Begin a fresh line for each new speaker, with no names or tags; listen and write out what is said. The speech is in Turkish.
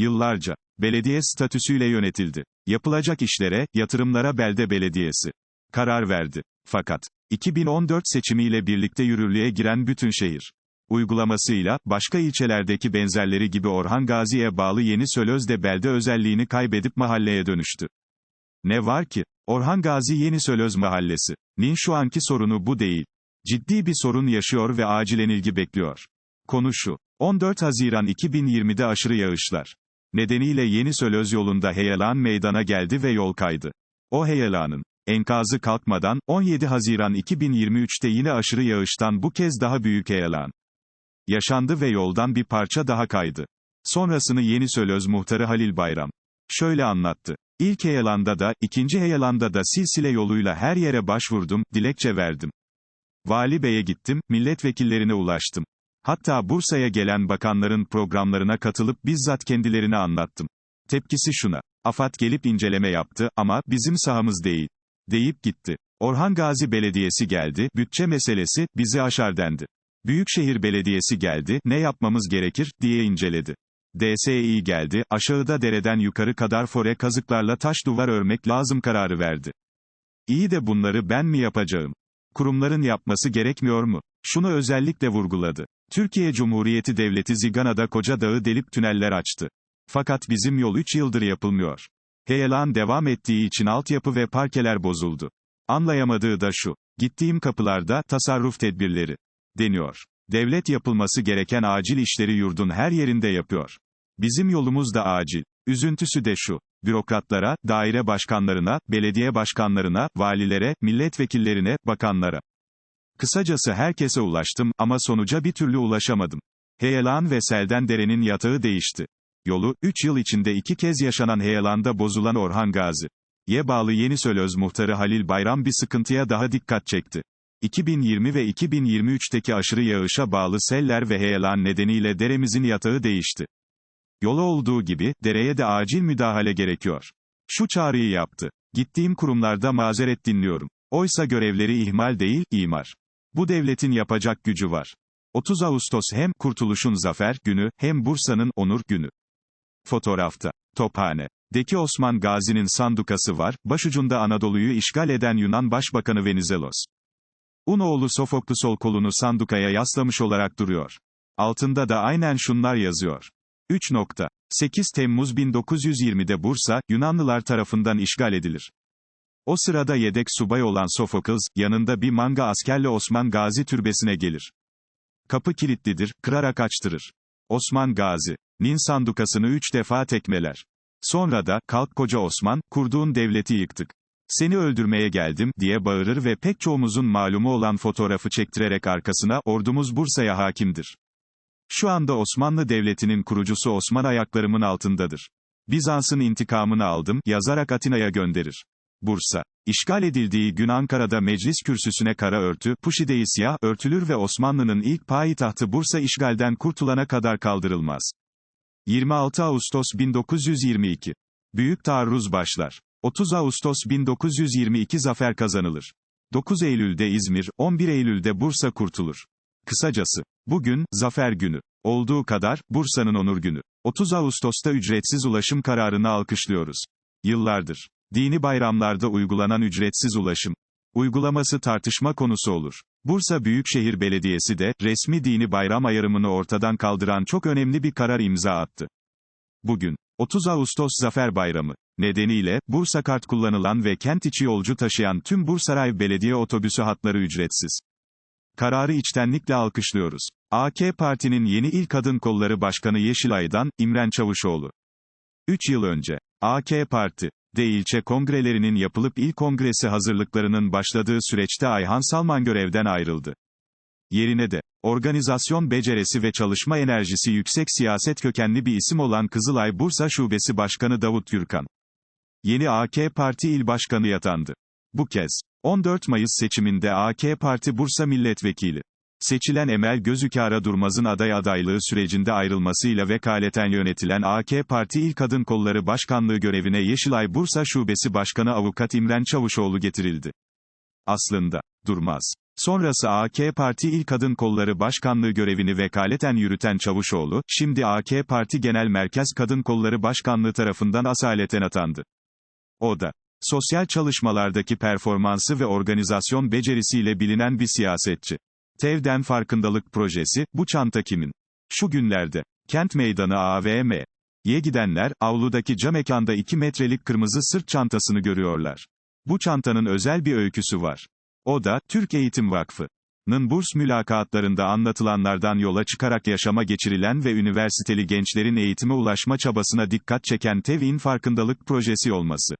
Yıllarca, belediye statüsüyle yönetildi. Yapılacak işlere, yatırımlara belde belediyesi karar verdi. Fakat, 2014 seçimiyle birlikte yürürlüğe giren bütün şehir uygulamasıyla, başka ilçelerdeki benzerleri gibi Orhan Gazi'ye bağlı Yeni Sölöz de belde özelliğini kaybedip mahalleye dönüştü. Ne var ki, Orhan Gazi Yeni Sölöz Mahallesi. Nin şu anki sorunu bu değil. Ciddi bir sorun yaşıyor ve acilen ilgi bekliyor. Konu şu. 14 Haziran 2020'de aşırı yağışlar. Nedeniyle Yeni Sölöz yolunda heyelan meydana geldi ve yol kaydı. O heyelanın enkazı kalkmadan, 17 Haziran 2023'te yine aşırı yağıştan bu kez daha büyük heyelan yaşandı ve yoldan bir parça daha kaydı. Sonrasını Yeni Sölöz muhtarı Halil Bayram şöyle anlattı. İlk heyelanda da, ikinci heyelanda da silsile yoluyla her yere başvurdum, dilekçe verdim. Vali Bey'e gittim, milletvekillerine ulaştım. Hatta Bursa'ya gelen bakanların programlarına katılıp bizzat kendilerine anlattım. Tepkisi şuna. AFAD gelip inceleme yaptı ama bizim sahamız değil. Deyip gitti. Orhan Gazi Belediyesi geldi, bütçe meselesi bizi aşar dendi. Büyükşehir Belediyesi geldi, ne yapmamız gerekir diye inceledi. DSİ geldi, aşağıda dereden yukarı kadar fore kazıklarla taş duvar örmek lazım kararı verdi. İyi de bunları ben mi yapacağım? Kurumların yapması gerekmiyor mu? Şunu özellikle vurguladı. Türkiye Cumhuriyeti Devleti Zigana'da koca dağı delip tüneller açtı. Fakat bizim yol 3 yıldır yapılmıyor. Heyelan devam ettiği için altyapı ve parkeler bozuldu. Anlayamadığı da şu. Gittiğim kapılarda, tasarruf tedbirleri. Deniyor. Devlet yapılması gereken acil işleri yurdun her yerinde yapıyor. Bizim yolumuz da acil. Üzüntüsü de şu. Bürokratlara, daire başkanlarına, belediye başkanlarına, valilere, milletvekillerine, bakanlara. Kısacası herkese ulaştım ama sonuca bir türlü ulaşamadım. Heyelan ve selden derenin yatağı değişti. Yolu, 3 yıl içinde iki kez yaşanan heyelanda bozulan Orhan Gazi. Ye bağlı Yeni Sölöz muhtarı Halil Bayram bir sıkıntıya daha dikkat çekti. 2020 ve 2023'teki aşırı yağışa bağlı seller ve heyelan nedeniyle deremizin yatağı değişti. Yola olduğu gibi, dereye de acil müdahale gerekiyor. Şu çağrıyı yaptı. Gittiğim kurumlarda mazeret dinliyorum. Oysa görevleri ihmal değil, imar. Bu devletin yapacak gücü var. 30 Ağustos hem Kurtuluş'un zafer günü, hem Bursa'nın onur günü. Fotoğrafta. Tophane. Deki Osman Gazi'nin sandukası var, başucunda Anadolu'yu işgal eden Yunan Başbakanı Venizelos. Unoğlu Sofoklu sol kolunu sandukaya yaslamış olarak duruyor. Altında da aynen şunlar yazıyor. 3. 8 Temmuz 1920'de Bursa, Yunanlılar tarafından işgal edilir. O sırada yedek subay olan Sofokles, yanında bir manga askerle Osman Gazi türbesine gelir. Kapı kilitlidir, kırarak açtırır. Osman Gazi, nin sandukasını üç defa tekmeler. Sonra da, kalk koca Osman, kurduğun devleti yıktık. Seni öldürmeye geldim, diye bağırır ve pek çoğumuzun malumu olan fotoğrafı çektirerek arkasına, ordumuz Bursa'ya hakimdir. Şu anda Osmanlı Devleti'nin kurucusu Osman ayaklarımın altındadır. Bizans'ın intikamını aldım, yazarak Atina'ya gönderir. Bursa. İşgal edildiği gün Ankara'da meclis kürsüsüne kara örtü, puşideyi siyah, örtülür ve Osmanlı'nın ilk payitahtı Bursa işgalden kurtulana kadar kaldırılmaz. 26 Ağustos 1922. Büyük taarruz başlar. 30 Ağustos 1922 zafer kazanılır. 9 Eylül'de İzmir, 11 Eylül'de Bursa kurtulur. Kısacası, bugün, zafer günü. Olduğu kadar, Bursa'nın onur günü. 30 Ağustos'ta ücretsiz ulaşım kararını alkışlıyoruz. Yıllardır, dini bayramlarda uygulanan ücretsiz ulaşım, uygulaması tartışma konusu olur. Bursa Büyükşehir Belediyesi de, resmi dini bayram ayarımını ortadan kaldıran çok önemli bir karar imza attı. Bugün, 30 Ağustos Zafer Bayramı nedeniyle, Bursa kart kullanılan ve kent içi yolcu taşıyan tüm Bursaray Belediye otobüsü hatları ücretsiz. Kararı içtenlikle alkışlıyoruz. AK Parti'nin yeni İl Kadın Kolları Başkanı Yeşilay'dan, İmren Çavuşoğlu. 3 yıl önce, AK Parti, de ilçe kongrelerinin yapılıp il kongresi hazırlıklarının başladığı süreçte Ayhan Salman görevden ayrıldı. Yerine de, organizasyon becerisi ve çalışma enerjisi yüksek siyaset kökenli bir isim olan Kızılay Bursa Şubesi Başkanı Davut Gürkan. Yeni AK Parti İl Başkanı yatandı. Bu kez, 14 Mayıs seçiminde AK Parti Bursa Milletvekili. Seçilen Emel Gözükara Durmaz'ın aday adaylığı sürecinde ayrılmasıyla vekaleten yönetilen AK Parti İl Kadın Kolları Başkanlığı görevine Yeşilay Bursa Şubesi Başkanı Avukat İmren Çavuşoğlu getirildi. Aslında, Durmaz. Sonrası AK Parti İl Kadın Kolları Başkanlığı görevini vekaleten yürüten Çavuşoğlu, şimdi AK Parti Genel Merkez Kadın Kolları Başkanlığı tarafından asaleten atandı. O da, sosyal çalışmalardaki performansı ve organizasyon becerisiyle bilinen bir siyasetçi. TEV'den farkındalık projesi, bu çanta kimin? Şu günlerde, kent meydanı AVM. Ye gidenler, avludaki cam mekanda 2 metrelik kırmızı sırt çantasını görüyorlar. Bu çantanın özel bir öyküsü var. O da, Türk Eğitim Vakfı'nın burs mülakatlarında anlatılanlardan yola çıkarak yaşama geçirilen ve üniversiteli gençlerin eğitime ulaşma çabasına dikkat çeken TEV'in farkındalık projesi olması.